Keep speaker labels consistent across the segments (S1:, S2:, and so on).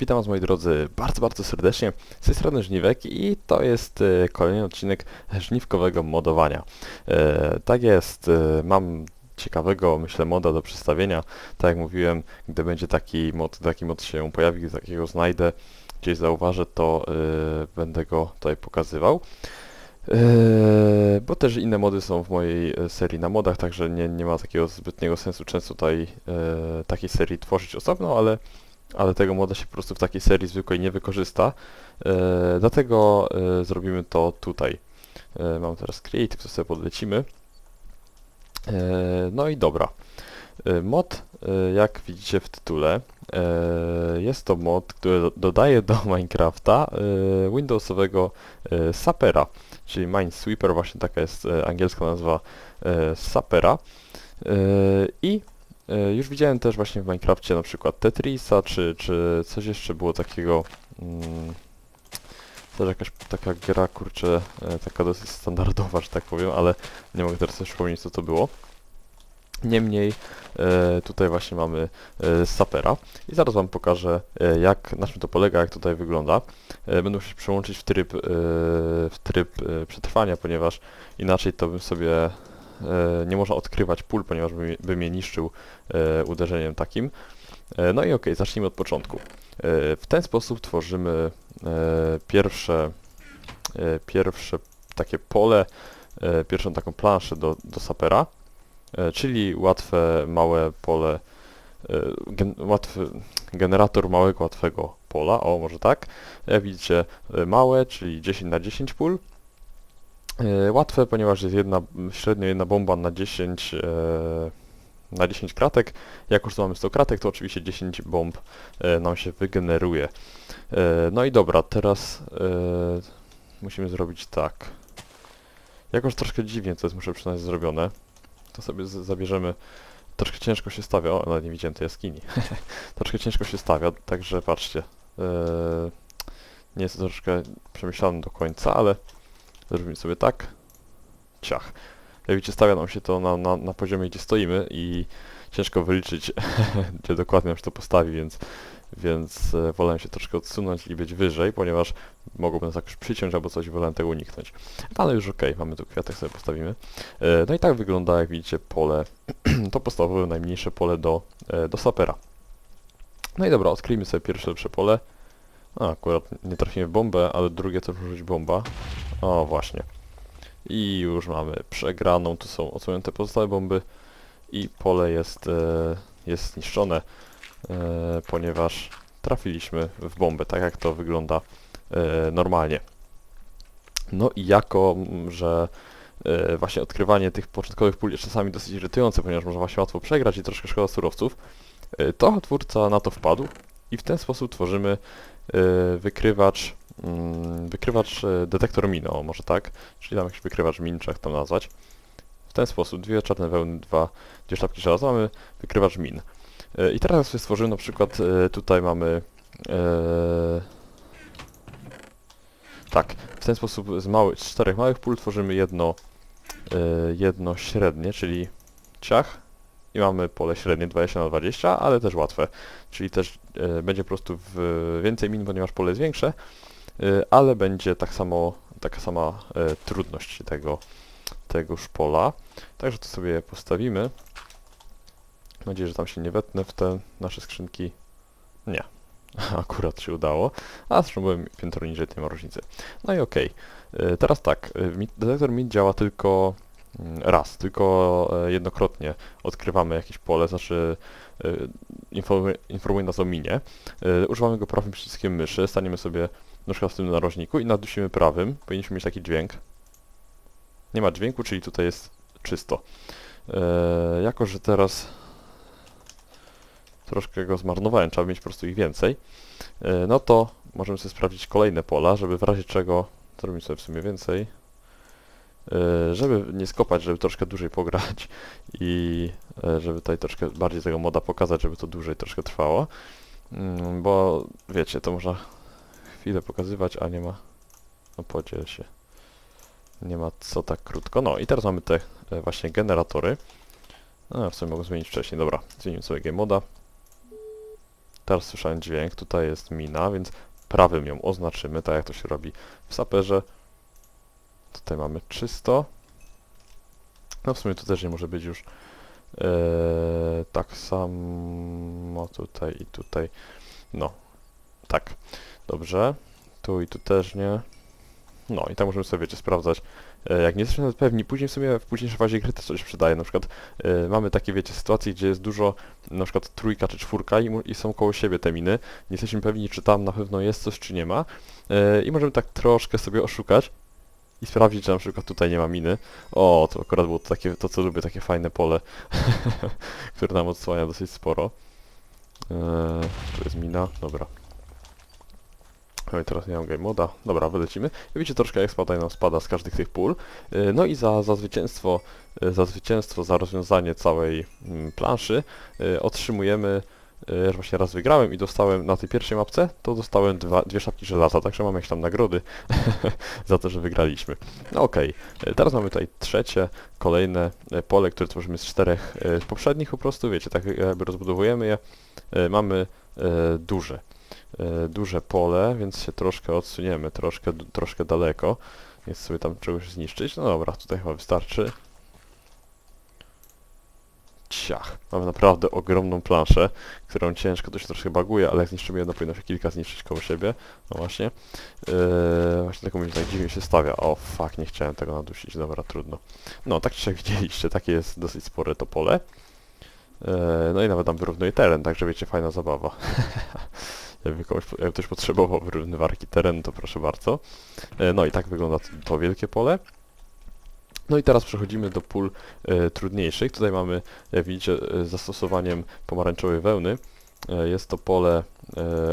S1: Witam Was moi drodzy bardzo, bardzo serdecznie. Z tej strony Żniwek i to jest e, kolejny odcinek żniwkowego modowania. E, tak jest, e, mam ciekawego, myślę, moda do przedstawienia. Tak jak mówiłem, gdy będzie taki mod, taki mod się pojawi, takiego znajdę, gdzieś zauważę, to będę go tutaj pokazywał. Bo też inne mody są w mojej serii na modach, także nie, nie ma takiego zbytniego sensu często tutaj takiej serii tworzyć osobno, ale ale tego moda się po prostu w takiej serii zwykłej nie wykorzysta. E, dlatego e, zrobimy to tutaj. E, mam teraz Creative, to sobie podlecimy. E, no i dobra. E, mod, e, jak widzicie w tytule, e, jest to mod, który do- dodaje do Minecrafta e, Windowsowego e, Sapera, czyli Minesweeper, właśnie taka jest e, angielska nazwa e, Sapera. E, I Już widziałem też właśnie w Minecrafcie na przykład Tetrisa, czy, czy coś jeszcze było takiego... Mm, też jakaś taka gra, kurczę, e, taka dosyć standardowa, że tak powiem, ale nie mogę teraz sobie przypomnieć co to było. Niemniej e, tutaj właśnie mamy e, Sapera i zaraz Wam pokażę e, jak, na czym to polega, jak tutaj wygląda. E, będę musiał przełączyć w tryb, e, w tryb e, przetrwania, ponieważ inaczej to bym sobie e, nie można odkrywać pól, ponieważ by, mi- by mnie niszczył e, uderzeniem takim. E, no i okej, zacznijmy od początku. E, w ten sposób tworzymy e, pierwsze, e, pierwsze takie pole, e, pierwszą taką planszę do, do sapera, e, czyli łatwe, małe pole, e, gen, łatwy generator małego, łatwego pola, o może tak. Jak widzicie, e, małe, czyli 10 na 10 pól, E, Łatwe, ponieważ jest jedna, średnio jedna bomba na 10, e, na 10 kratek. Jak już mamy 100 kratek, to oczywiście 10 bomb e, nam się wygeneruje. E, no i dobra, teraz e, musimy zrobić tak. Jakoś troszkę dziwnie to jest, muszę przyznać, zrobione. To sobie zabierzemy. Troszkę ciężko się stawia. O, nawet nie widziałem tej jaskini. troszkę ciężko się stawia, także patrzcie. E, nie jest to troszkę przemyślane do końca, ale Zrobimy sobie tak. Ciach. Jak widzicie, stawia nam się to na, na, na poziomie, gdzie stoimy i ciężko wyliczyć, gdzie dokładnie nam się to postawi, więc, więc e, wolałem się troszkę odsunąć i być wyżej, ponieważ mogłoby nas jakoś przyciąć albo coś, wolałem tego uniknąć. Ale już okej, mamy tu kwiatek, sobie postawimy. E, no i tak wygląda, jak widzicie, pole, to podstawowe, najmniejsze pole do, e, do sapera. No i dobra, odkryjmy sobie pierwsze lepsze pole. A, akurat nie trafimy w bombę, ale drugie to być bomba. O, właśnie. I już mamy przegraną, tu są odsłonięte pozostałe bomby i pole jest, e, jest zniszczone, e, ponieważ trafiliśmy w bombę, tak jak to wygląda e, normalnie. No i jako, że e, właśnie odkrywanie tych początkowych pól jest czasami dosyć irytujące, ponieważ można właśnie łatwo przegrać i troszkę szkoda surowców, e, to twórca na to wpadł i w ten sposób tworzymy wykrywacz mm, wykrywacz e, detektor min, o może tak, czyli tam jakiś wykrywacz min, jak to nazwać. W ten sposób, dwie czarne wełny, dwa, dwie sztabki żelaza, mamy wykrywacz min. E, I teraz sobie stworzymy na przykład, tutaj mamy tak, w ten sposób z, mały, z czterech małych pól tworzymy jedno, jedno średnie, czyli ciach i mamy pole średnie 20 na 20, ale też łatwe, czyli też e, będzie po prostu w, więcej min, ponieważ pole jest większe, y, ale będzie tak samo, taka sama e, trudność tego, tegoż pola. Także to sobie postawimy. Mam nadzieję, że tam się nie wetnę w te nasze skrzynki. Nie. Akurat się udało. A zresztą byłem piętro niżej, nie ma różnicy. No i okej. Y, Teraz tak. y, Detektor MIT działa tylko raz, tylko e, jednokrotnie odkrywamy jakieś pole, znaczy y, informuje, nas o minie. Y, Używamy go prawym przyciskiem myszy, staniemy sobie na w tym narożniku i nadusimy prawym. Powinniśmy mieć taki dźwięk. Nie ma dźwięku, czyli tutaj jest czysto. Jako, że teraz troszkę go zmarnowałem, trzeba mieć po prostu ich więcej, no to możemy sobie sprawdzić kolejne pola, żeby w razie czego zrobić sobie w sumie więcej, żeby nie skopać, żeby troszkę dłużej pograć i e, żeby tutaj troszkę bardziej tego moda pokazać, żeby to dłużej troszkę trwało. Mm, bo wiecie, to można chwilę pokazywać, a nie ma... No podziel się. Nie ma co tak krótko. No i teraz mamy te e, właśnie generatory. A, w sumie mogę zmienić wcześniej. Dobra, zmienimy sobie game moda. Teraz słyszałem dźwięk, tutaj jest mina, więc prawym ją oznaczymy, tak jak to się robi w saperze. Tutaj mamy czysto. No w sumie tu też nie może być już Eee, tak samo tutaj i tutaj. No, tak. Dobrze. Tu i tu też nie. No i tak możemy sobie, wiecie, sprawdzać. E, jak nie jesteśmy pewni, później w sumie w późniejszej fazie gry to coś przydaje. Na przykład e, mamy takie, wiecie, sytuacje, gdzie jest dużo, na przykład trójka czy czwórka i, i są koło siebie te miny. Nie jesteśmy pewni, czy tam na pewno jest coś, czy nie ma. I możemy tak troszkę sobie oszukać i sprawdzić, czy na przykład tutaj nie ma miny. O, to akurat było to takie, to co lubię, takie fajne pole, które nam odsłania dosyć sporo. Eee, tu jest mina, dobra. No i teraz nie mam game moda. Dobra, wylecimy. I widzicie troszkę jak spada nam spada z każdych tych pól. Eee, no i za, za zwycięstwo, e, za zwycięstwo, za rozwiązanie całej mm, planszy e, otrzymujemy że właśnie raz wygrałem i dostałem na tej pierwszej mapce, to dostałem dwa, dwie szapki żelaza, także mam jakieś tam nagrody za to, że wygraliśmy. No okej, E, teraz mamy tutaj trzecie, kolejne e, pole, które tworzymy z czterech e, poprzednich po prostu, wiecie, tak jakby rozbudowujemy je. Mamy duże, duże pole, więc się troszkę odsuniemy, troszkę, troszkę daleko, więc sobie tam czegoś zniszczyć. No dobra, tutaj chyba wystarczy. Ciach, mamy naprawdę ogromną planszę, którą ciężko to się troszkę baguje, ale jak zniszczymy jedno, powinno się kilka zniszczyć koło siebie. No właśnie. Yy, właśnie taką mi tak dziwnie się stawia. O fuck, nie chciałem tego nadusić, dobra, trudno. No, tak czy widzieliście, takie jest dosyć spore to pole. Yy, no i nawet tam wyrównuje teren, także wiecie, fajna zabawa. Jakby, komuś, jakby ktoś potrzebował wyrównywarki terenu, to proszę bardzo. Yy, no i tak wygląda to wielkie pole. No i teraz przechodzimy do pól e, trudniejszych. Tutaj mamy, jak widzicie, e, zastosowaniem pomarańczowej wełny. E, jest to pole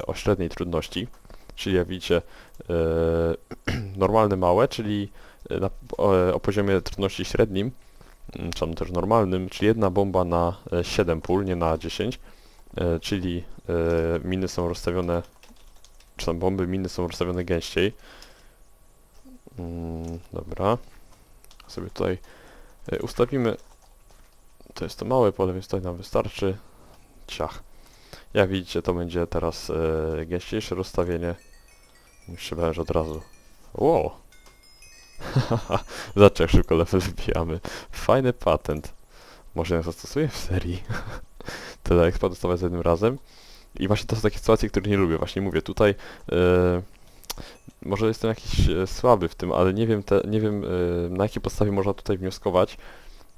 S1: o średniej trudności, czyli jak widzicie, e, normalne małe, czyli na, o, o poziomie trudności średnim, mm, czy też normalnym, czyli jedna bomba na e, 7 pól, nie na 10, e, czyli miny są rozstawione, czy tam bomby, miny są rozstawione gęściej. Mm, dobra sobie tutaj e, ustawimy. To jest to małe pole, więc tutaj nam wystarczy. Ciach. Jak widzicie, to będzie teraz e, gęściejsze rozstawienie. Już że od razu. Wow! Zobaczcie, jak szybko level wbijamy. Fajny patent. Może ja zastosuję w serii. Tyle expa dostawać za jednym razem. I właśnie to są takie sytuacje, które nie lubię. Właśnie mówię, tutaj e, może jestem jakiś e, słaby w tym, ale nie wiem, te, nie wiem e, na jakiej podstawie można tutaj wnioskować,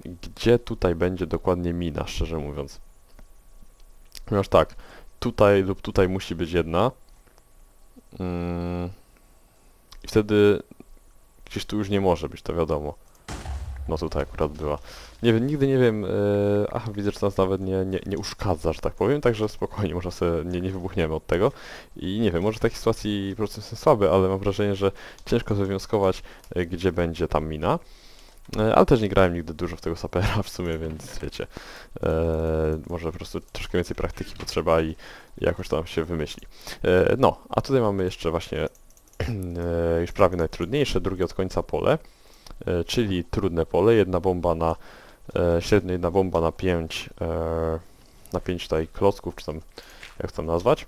S1: gdzie tutaj będzie dokładnie mina, szczerze mówiąc. Ponieważ tak, tutaj lub tutaj musi być jedna. Mm, I wtedy gdzieś tu już nie może być, to wiadomo. No tutaj akurat była. Nie wiem, nigdy nie wiem, e, aha, widzę, że nas nawet nie, nie, nie uszkadza, że tak powiem, także spokojnie, można sobie, nie, nie wybuchniemy od tego. I nie wiem, może w takiej sytuacji po prostu jestem słaby, ale mam wrażenie, że ciężko wywnioskować, e, gdzie będzie tam mina. E, Ale też nie grałem nigdy dużo w tego sapera w sumie, więc wiecie, może po prostu troszkę więcej praktyki potrzeba i, jakoś tam się wymyśli. No, a tutaj mamy jeszcze właśnie już prawie najtrudniejsze, drugie od końca pole, czyli trudne pole, jedna bomba na, e, średnia jedna bomba na 5, e, na 5 tutaj klocków, czy tam, jak tam nazwać,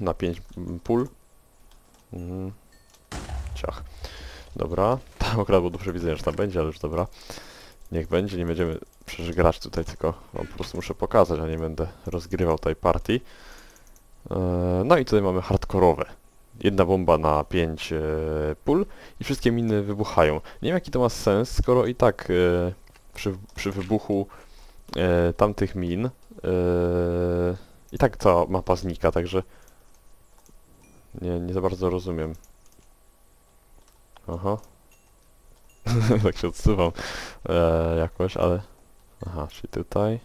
S1: na 5 pól. Mhm. Ciach. Dobra. Tam akurat było do przewidzenia, że tam będzie, ale już dobra. Niech będzie, nie będziemy przecież grać tutaj, tylko po prostu muszę pokazać, a nie będę rozgrywał tej partii. Eee, no i tutaj mamy hardkorowe. Jedna bomba na 5 e, pól i wszystkie miny wybuchają. Nie wiem jaki to ma sens, skoro i tak e, przy, przy wybuchu e, tamtych min e, i tak cała mapa znika, także nie, nie za bardzo rozumiem. Aha. tak się odsuwam e, jakoś, ale... Aha, czyli tutaj...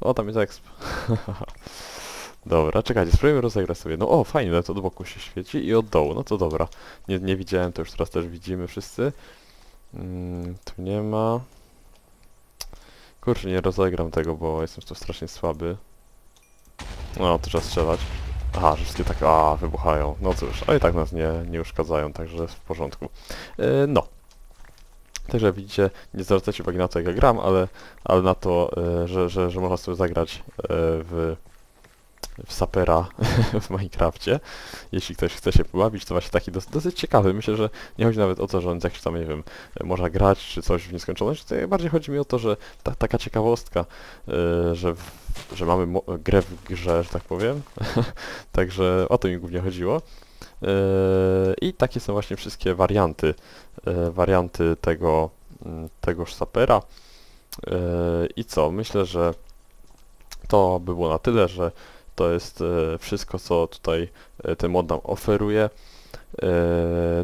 S1: O, tam jest exp. dobra, czekajcie, spróbujmy rozegrać sobie. No o, fajnie, to od boku się świeci i od dołu, no to dobra. Nie, nie widziałem, to już teraz też widzimy wszyscy. Mm, tu nie ma... Kurczę, nie rozegram tego, bo jestem tu strasznie słaby. No, to trzeba strzelać. Aha, że wszystkie tak, a, wybuchają. No cóż, ale i tak nas nie, nie uszkadzają, także w porządku. E, no. Także widzicie, nie zwracajcie uwagi na to, jak ja gram, ale, ale na to, e, że, że, że można sobie zagrać e, w, w sapera w Minecrafcie. Jeśli ktoś chce się pobawić, to właśnie taki dos dosyć ciekawy. Myślę, że nie chodzi nawet o to, że on jakiś tam, nie wiem, można grać czy coś w nieskończoność. To bardziej chodzi mi o to, że ta, taka ciekawostka, yy, że, że mamy grę w grze, że tak powiem. Także o to mi głównie chodziło. Yy, I takie są właśnie wszystkie warianty, yy, warianty tego, mm, tegoż sapera. I co? Myślę, że to by było na tyle, że to jest e, wszystko, co tutaj e, ten mod nam oferuje. E,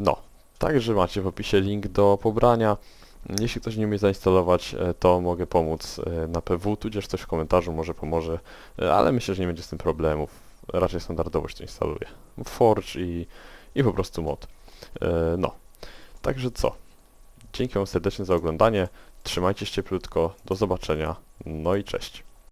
S1: No, także macie w opisie link do pobrania. Jeśli ktoś nie umie zainstalować, to mogę pomóc na PW, tudzież coś w komentarzu może pomoże, ale myślę, że nie będzie z tym problemów. Raczej standardowo się to instaluje. Forge i, i po prostu mod. No, także co? Dzięki Wam serdecznie za oglądanie. Trzymajcie się cieplutko. Do zobaczenia. No i cześć.